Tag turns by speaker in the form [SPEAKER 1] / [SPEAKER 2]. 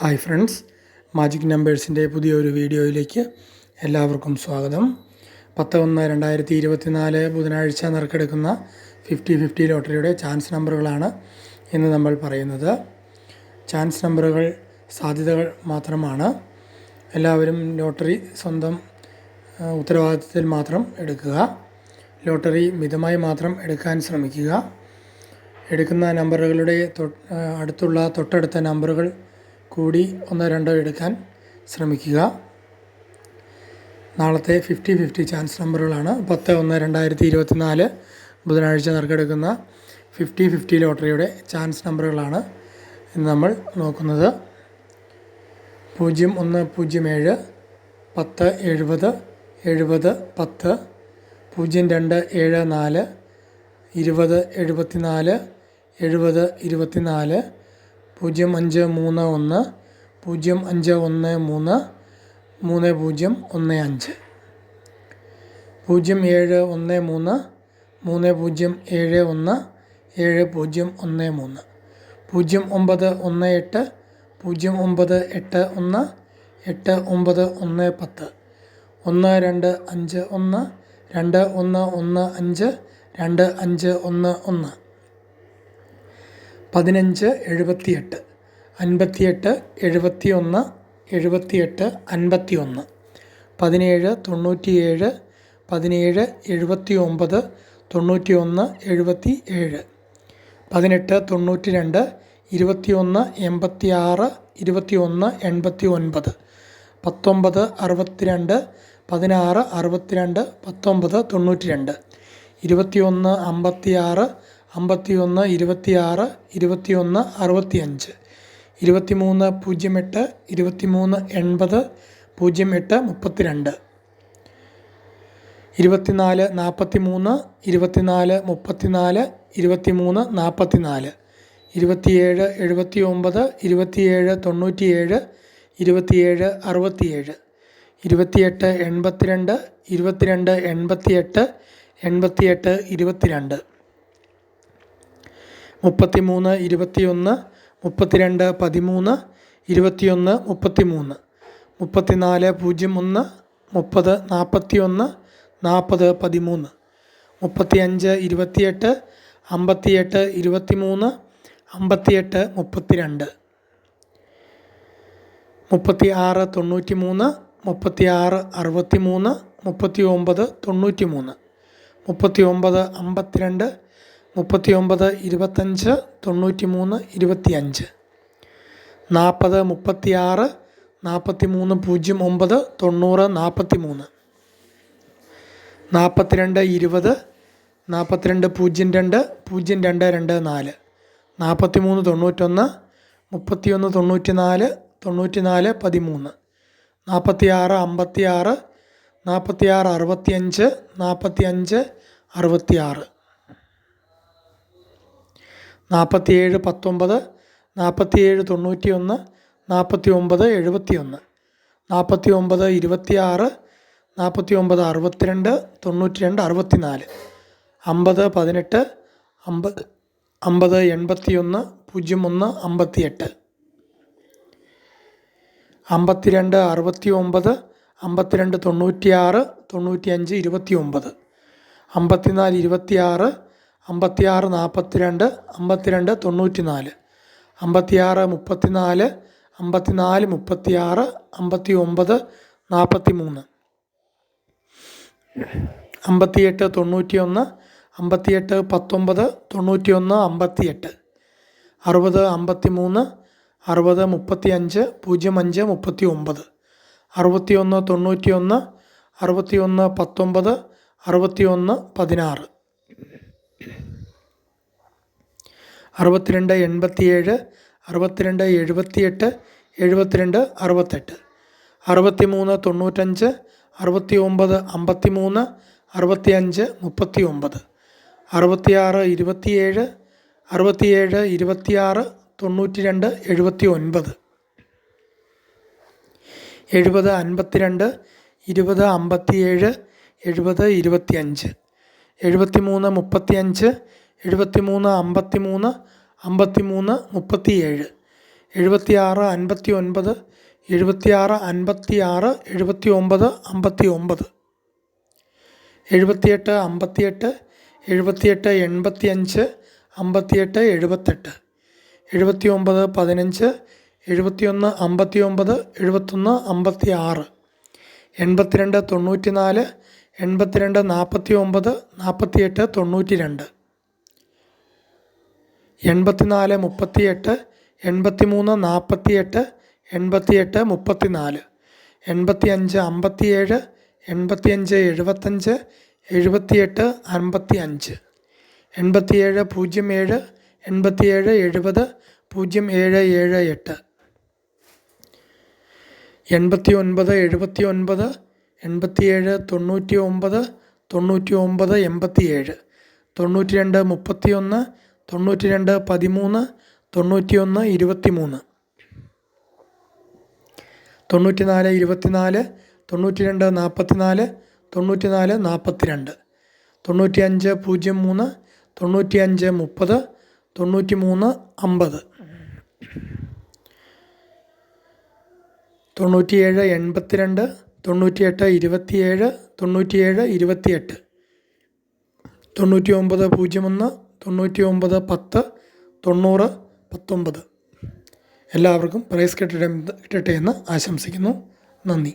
[SPEAKER 1] Hi friends magic നമ്പേഴ്സിന്റെ പുതിയൊരു വീഡിയോയിലേക്ക് എല്ലാവർക്കും സ്വാഗതം. പത്ത് ഒന്ന് രണ്ടായിരത്തി ഇരുപത്തിനാല് ബുധനാഴ്ച നറുക്കെടുക്കുന്ന ഫിഫ്റ്റി ഫിഫ്റ്റി ലോട്ടറിയുടെ ചാൻസ് നമ്പറുകളാണ് ഇന്ന് നമ്മൾ പറയുന്നത്. ചാൻസ് നമ്പറുകൾ സാധ്യതകൾ മാത്രമാണ്. എല്ലാവരും ലോട്ടറി സ്വന്തം ഉത്തരവാദിത്തത്തിൽ മാത്രം എടുക്കുക. ലോട്ടറി മിതമായി മാത്രം എടുക്കാൻ ശ്രമിക്കുക. എടുക്കുന്ന നമ്പറുകളുടെ അടുത്തുള്ള തൊട്ടടുത്ത നമ്പറുകൾ കൂടി ഒന്നോ രണ്ടോ എടുക്കാൻ ശ്രമിക്കുക. നാളത്തെ ഫിഫ്റ്റി ഫിഫ്റ്റി ചാൻസ് നമ്പറുകളാണ് പത്ത് ഒന്ന് രണ്ടായിരത്തി ഇരുപത്തി നാല് ബുധനാഴ്ച നറുക്കെടുക്കുന്ന ഫിഫ്റ്റി ഫിഫ്റ്റി ലോട്ടറിയുടെ ചാൻസ് നമ്പറുകളാണ് ഇന്ന് നമ്മൾ നോക്കുന്നത്. പൂജ്യം ഒന്ന് പൂജ്യം ഏഴ് പത്ത് എഴുപത് എഴുപത് പത്ത് പൂജ്യം രണ്ട് ഏഴ് നാല് ഇരുപത് എഴുപത്തി നാല് എഴുപത് ഇരുപത്തിനാല് പൂജ്യം അഞ്ച് മൂന്ന് ഒന്ന് പൂജ്യം അഞ്ച് ഒന്ന് മൂന്ന് മൂന്ന് പൂജ്യം ഒന്ന് അഞ്ച്. പൂജ്യം ഏഴ് ഒന്ന് മൂന്ന് മൂന്ന് പൂജ്യം ഏഴ് ഒന്ന് ഏഴ് പൂജ്യം ഒന്ന് മൂന്ന്. പൂജ്യം ഒമ്പത് ഒന്ന് എട്ട് പൂജ്യം ഒമ്പത് എട്ട് ഒന്ന് എട്ട് ഒമ്പത് ഒന്ന് പത്ത്. ഒന്ന് രണ്ട് അഞ്ച് ഒന്ന് രണ്ട് ഒന്ന് ഒന്ന് അഞ്ച് രണ്ട് അഞ്ച് ഒന്ന് ഒന്ന്. പതിനഞ്ച് എഴുപത്തിയെട്ട് അൻപത്തിയെട്ട് എഴുപത്തി ഒന്ന് എഴുപത്തിയെട്ട് അൻപത്തി ഒന്ന് പതിനേഴ് തൊണ്ണൂറ്റിയേഴ് പതിനേഴ് എഴുപത്തി ഒമ്പത് തൊണ്ണൂറ്റി ഒന്ന് എഴുപത്തി ഏഴ് പതിനെട്ട് തൊണ്ണൂറ്റി രണ്ട് ഇരുപത്തി ഒന്ന് എൺപത്തി ആറ് ഇരുപത്തി ഒന്ന് എൺപത്തി ഒൻപത് പത്തൊമ്പത് അറുപത്തി രണ്ട് പതിനാറ് അറുപത്തിരണ്ട് പത്തൊമ്പത് തൊണ്ണൂറ്റി രണ്ട് ഇരുപത്തി ഒന്ന് അമ്പത്തി ആറ് അമ്പത്തി ഒന്ന് ഇരുപത്തി ആറ് ഇരുപത്തി അറുപത്തി ഇരുപത്തി മൂന്ന് പൂജ്യം എട്ട് ഇരുപത്തി മൂന്ന് എൺപത് പൂജ്യം എട്ട് മുപ്പത്തി രണ്ട് ഇരുപത്തിനാല് നാൽപ്പത്തി മൂന്ന് ഇരുപത്തിനാല് മുപ്പത്തിനാല് ഇരുപത്തി മൂന്ന് നാൽപ്പത്തി നാല് ഇരുപത്തിയേഴ് എഴുപത്തി ഒമ്പത് ഇരുപത്തിയേഴ് തൊണ്ണൂറ്റിയേഴ് ഇരുപത്തിയേഴ് അറുപത്തിയേഴ്. ഇരുപത്തിയെട്ട് എൺപത്തിരണ്ട് ഇരുപത്തിരണ്ട് എൺപത്തിയെട്ട് എൺപത്തിയെട്ട് ഇരുപത്തിരണ്ട്. മുപ്പത്തി മൂന്ന് ഇരുപത്തിയൊന്ന് മുപ്പത്തിരണ്ട് പതിമൂന്ന് ഇരുപത്തിയൊന്ന് മുപ്പത്തിമൂന്ന് മുപ്പത്തിനാല് പൂജ്യം ഒന്ന് മുപ്പത് നാൽപ്പത്തി ഒന്ന് നാൽപ്പത് പതിമൂന്ന് മുപ്പത്തിയഞ്ച് ഇരുപത്തിയെട്ട് അമ്പത്തിയെട്ട് ഇരുപത്തിമൂന്ന് അമ്പത്തിയെട്ട് മുപ്പത്തിരണ്ട് മുപ്പത്തി ആറ് തൊണ്ണൂറ്റി മൂന്ന് മുപ്പത്തി ആറ് അറുപത്തി മൂന്ന് മുപ്പത്തി ഒമ്പത് തൊണ്ണൂറ്റി മൂന്ന് മുപ്പത്തി ഒമ്പത് അമ്പത്തിരണ്ട് മുപ്പത്തി ഒമ്പത് ഇരുപത്തഞ്ച് തൊണ്ണൂറ്റി മൂന്ന് ഇരുപത്തി അഞ്ച് നാൽപ്പത് മുപ്പത്തി ആറ് നാൽപ്പത്തി മൂന്ന് പൂജ്യം ഒമ്പത് തൊണ്ണൂറ് നാൽപ്പത്തി മൂന്ന് നാൽപ്പത്തിരണ്ട് ഇരുപത് നാൽപ്പത്തിരണ്ട് പൂജ്യം രണ്ട് പൂജ്യം രണ്ട് രണ്ട് നാല്. നാൽപ്പത്തി മൂന്ന് തൊണ്ണൂറ്റൊന്ന് മുപ്പത്തിയൊന്ന് തൊണ്ണൂറ്റി നാല് തൊണ്ണൂറ്റി നാല് പതിമൂന്ന്. നാൽപ്പത്തി ആറ് അമ്പത്തി ആറ് നാൽപ്പത്തി ആറ് അറുപത്തി അഞ്ച് നാൽപ്പത്തി അഞ്ച് അറുപത്തി ആറ് നാൽപ്പത്തിയേഴ് പത്തൊമ്പത് നാൽപ്പത്തിയേഴ് തൊണ്ണൂറ്റി ഒന്ന് നാൽപ്പത്തി ഒമ്പത് എഴുപത്തി ഒന്ന് നാൽപ്പത്തി ഒമ്പത് ഇരുപത്തി ആറ് നാൽപ്പത്തി ഒമ്പത് അറുപത്തിരണ്ട് തൊണ്ണൂറ്റി രണ്ട് അറുപത്തി നാല് അമ്പത് പതിനെട്ട് അമ്പത് അമ്പത് എൺപത്തി ഒന്ന് പൂജ്യം ഒന്ന് അമ്പത്തി എട്ട് അമ്പത്തിരണ്ട് അറുപത്തി ഒമ്പത് അമ്പത്തിരണ്ട് തൊണ്ണൂറ്റിയാറ് തൊണ്ണൂറ്റിയഞ്ച് ഇരുപത്തി ഒമ്പത് അമ്പത്തിനാല് ഇരുപത്തിയാറ് അമ്പത്തിയാറ് നാൽപ്പത്തിരണ്ട് അമ്പത്തിരണ്ട് തൊണ്ണൂറ്റി നാല് അമ്പത്തിയാറ് മുപ്പത്തിനാല് അമ്പത്തിനാല് മുപ്പത്തിയാറ് അമ്പത്തി ഒമ്പത് നാൽപ്പത്തി മൂന്ന് അമ്പത്തിയെട്ട് തൊണ്ണൂറ്റിയൊന്ന് അമ്പത്തിയെട്ട് പത്തൊമ്പത് തൊണ്ണൂറ്റി ഒന്ന് അമ്പത്തിയെട്ട്. അറുപത് അമ്പത്തി മൂന്ന് അറുപത് മുപ്പത്തി അഞ്ച് പൂജ്യം അഞ്ച് മുപ്പത്തി ഒമ്പത് അറുപത്തി ഒന്ന് തൊണ്ണൂറ്റി ഒന്ന് അറുപത്തി ഒന്ന് പത്തൊമ്പത് അറുപത്തി ഒന്ന് പതിനാറ്. അറുപത്തിരണ്ട് എൺപത്തിയേഴ് അറുപത്തിരണ്ട് എഴുപത്തിയെട്ട് എഴുപത്തിരണ്ട് അറുപത്തെട്ട്. അറുപത്തി മൂന്ന് തൊണ്ണൂറ്റഞ്ച് അറുപത്തി ഒമ്പത് അമ്പത്തി മൂന്ന് അറുപത്തിയഞ്ച് മുപ്പത്തി ഒമ്പത് അറുപത്തിയാറ് ഇരുപത്തിയേഴ് അറുപത്തിയേഴ് ഇരുപത്തിയാറ് തൊണ്ണൂറ്റി രണ്ട് എഴുപത്തി ഒൻപത് എഴുപത് അൻപത്തിരണ്ട് ഇരുപത് അമ്പത്തിയേഴ് എഴുപത് ഇരുപത്തിയഞ്ച്. എഴുപത്തി മൂന്ന് മുപ്പത്തി അഞ്ച് എഴുപത്തി മൂന്ന് അമ്പത്തി മൂന്ന് അമ്പത്തി മൂന്ന് മുപ്പത്തി ഏഴ് എഴുപത്തി ആറ് അൻപത്തി ഒൻപത് എഴുപത്തി ആറ് അൻപത്തി ആറ് എഴുപത്തി ഒമ്പത് അമ്പത്തി ഒമ്പത് എഴുപത്തിയെട്ട് അമ്പത്തിയെട്ട് എഴുപത്തിയെട്ട് എൺപത്തി അഞ്ച് അമ്പത്തിയെട്ട് എഴുപത്തെട്ട്. എഴുപത്തി ഒമ്പത് പതിനഞ്ച് എഴുപത്തിയൊന്ന് അമ്പത്തി ഒമ്പത് എഴുപത്തൊന്ന് അമ്പത്തി ആറ് എൺപത്തിരണ്ട് തൊണ്ണൂറ്റി നാല് എൺപത്തിരണ്ട് നാൽപ്പത്തി ഒമ്പത് നാൽപ്പത്തിയെട്ട് തൊണ്ണൂറ്റി രണ്ട് എൺപത്തിനാല് മുപ്പത്തിയെട്ട് എൺപത്തി മൂന്ന് നാൽപ്പത്തിയെട്ട് എൺപത്തിയെട്ട് മുപ്പത്തിനാല്. എൺപത്തി അഞ്ച് എഴുപത്തഞ്ച് എഴുപത്തിയെട്ട് അൻപത്തി അഞ്ച് എൺപത്തിയേഴ് പൂജ്യം ഏഴ് എൺപത്തിയേഴ് എഴുപത് പൂജ്യം ഏഴ് ഏഴ് എട്ട്. എൺപത്തി ഒൻപത് എഴുപത്തി ഒൻപത് എൺപത്തിയേഴ് തൊണ്ണൂറ്റി ഒമ്പത് തൊണ്ണൂറ്റി ഒമ്പത് എൺപത്തിയേഴ്. തൊണ്ണൂറ്റി രണ്ട് മുപ്പത്തി ഒന്ന് തൊണ്ണൂറ്റി രണ്ട് പതിമൂന്ന് തൊണ്ണൂറ്റി ഒന്ന് ഇരുപത്തി മൂന്ന് തൊണ്ണൂറ്റി നാല് ഇരുപത്തി നാല് തൊണ്ണൂറ്റി രണ്ട് നാൽപ്പത്തി നാല് തൊണ്ണൂറ്റി നാല് നാൽപ്പത്തി രണ്ട് തൊണ്ണൂറ്റി അഞ്ച് പൂജ്യം മൂന്ന് തൊണ്ണൂറ്റി അഞ്ച് മുപ്പത് തൊണ്ണൂറ്റി മൂന്ന് അമ്പത്. തൊണ്ണൂറ്റിയേഴ് എൺപത്തിരണ്ട് തൊണ്ണൂറ്റിയെട്ട് ഇരുപത്തിയേഴ് തൊണ്ണൂറ്റിയേഴ് ഇരുപത്തിയെട്ട്. തൊണ്ണൂറ്റി ഒമ്പത് പൂജ്യം ഒന്ന് തൊണ്ണൂറ്റി ഒമ്പത് പത്ത് തൊണ്ണൂറ് പത്തൊമ്പത്. എല്ലാവർക്കും പ്രൈസ് കിട്ടട്ടെ കിട്ടട്ടെ എന്ന് ആശംസിക്കുന്നു. നന്ദി.